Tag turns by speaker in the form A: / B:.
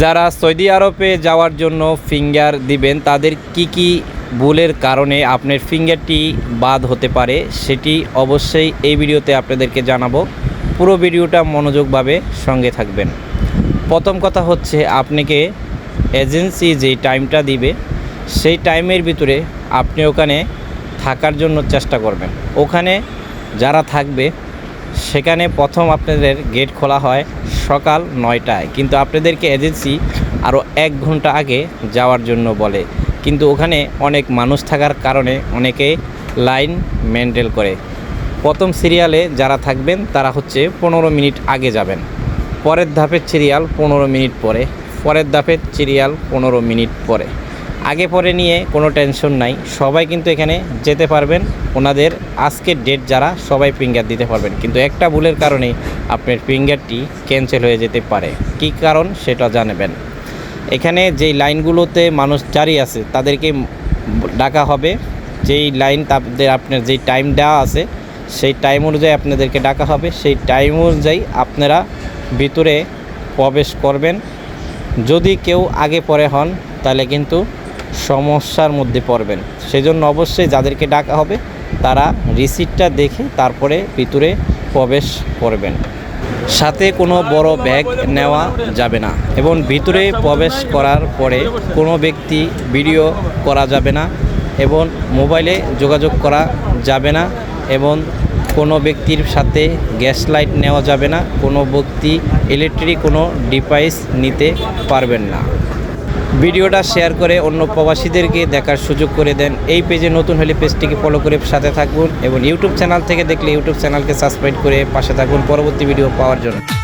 A: যারা সৌদি আরবে যাওয়ার জন্য ফিঙ্গার দিবেন, তাদের কি কি ভুলের কারণে আপনার ফিঙ্গারটি বাদ হতে পারে সেটি অবশ্যই এই ভিডিওতে আপনাদেরকে জানাব। পুরো ভিডিওটা মনোযোগভাবে সঙ্গে থাকবেন। প্রথম কথা হচ্ছে, আপনাকে এজেন্সি যেই টাইমটা দিবে, সেই টাইমের ভিতরে আপনি ওখানে থাকার জন্য চেষ্টা করবেন। ওখানে যারা থাকবে সেখানে প্রথম আপনাদের গেট খোলা হয় সকাল নয়টায়। কিন্তু আপনাদেরকে এজেন্সি আরও এক ঘণ্টা আগে যাওয়ার জন্য বলে। কিন্তু ওখানে অনেক মানুষ থাকার কারণে অনেকে লাইন মেনটেন করে। প্রথম সিরিয়ালে যারা থাকবেন, তারা হচ্ছে পনেরো মিনিট আগে যাবেন। পরের ধাপের সিরিয়াল পনেরো মিনিট পরে। পরের ধাপের সিরিয়াল পনেরো মিনিট পরে। আগে পরে নিয়ে কোনো টেনশন নাই। সবাই কিন্তু এখানে যেতে পারবেন। ওনাদের আজকের ডেট যারা, সবাই ফিঙ্গার দিতে পারবেন। কিন্তু একটা ভুলের কারণেই আপনার ফিঙ্গারটি ক্যান্সেল হয়ে যেতে পারে। কী কারণ সেটা জানাবেন। এখানে যেই লাইনগুলোতে মানুষ দাঁড়িয়ে আছে, তাদেরকে ডাকা হবে। যেই লাইন তাদের আপনার যেই টাইম দেওয়া আছে, সেই টাইম অনুযায়ী আপনাদেরকে ডাকা হবে। সেই টাইম অনুযায়ী আপনারা ভিতরে প্রবেশ করবেন। যদি কেউ আগে পরে হন, তাহলে কিন্তু সমস্যার মধ্যে পড়বেন। সেজন্য অবশ্যই যাদেরকে ডাকা হবে, তারা রিসিটটা দেখে তারপরে ভিতরে প্রবেশ করবেন। সাথে কোনো বড় ব্যাগ নেওয়া যাবে না এবং ভিতরে প্রবেশ করার পরে কোনো ব্যক্তি ভিডিও করা যাবে না এবং মোবাইলে যোগাযোগ করা যাবে না এবং কোনো ব্যক্তির সাথে গ্যাস লাইট নেওয়া যাবে না, কোনো ব্যক্তি ইলেকট্রিক কোনো ডিভাইস নিতে পারবেন না। ভিডিওটা শেয়ার করে অন্য প্রবাসীদেরকে দেখার সুযোগ করে দেন। এই পেজে নতুন হলে পেজটিকে ফলো করে সাথে থাকুন এবং ইউটিউব চ্যানেল থেকে দেখলে ইউটিউব চ্যানেলকে সাবস্ক্রাইব করে পাশে থাকুন। পরবর্তী ভিডিও পাওয়ার জন্য।